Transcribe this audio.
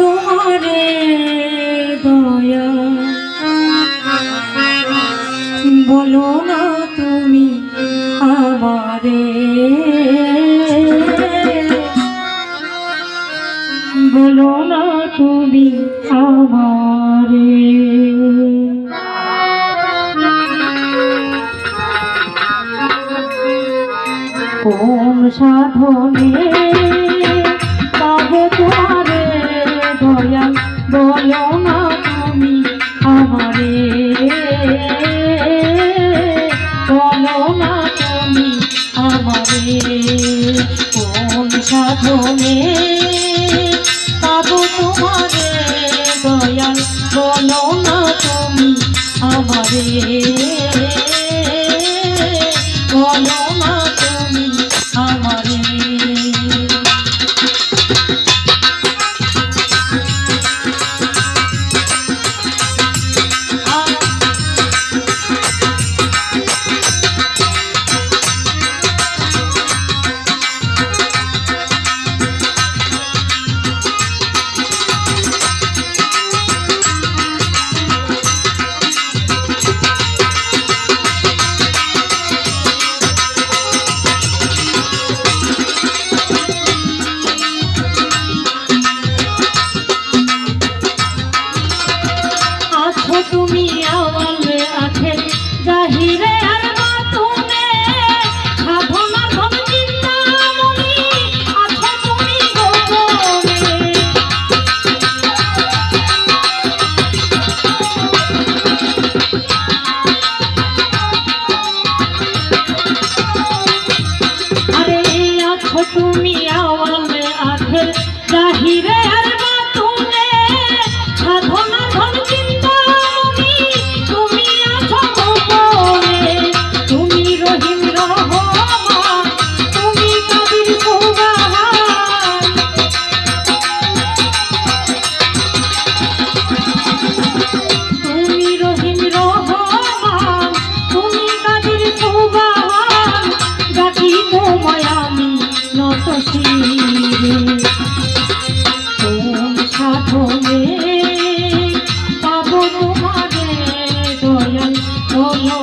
তোমারে দয়া। বলো না তুমি আমারে। বলো না তুমি আমারে। ওম সাধনে জানো না তুমি আমারে? কোন সাধনে সাধনে পাবো তোমারে দয়াল।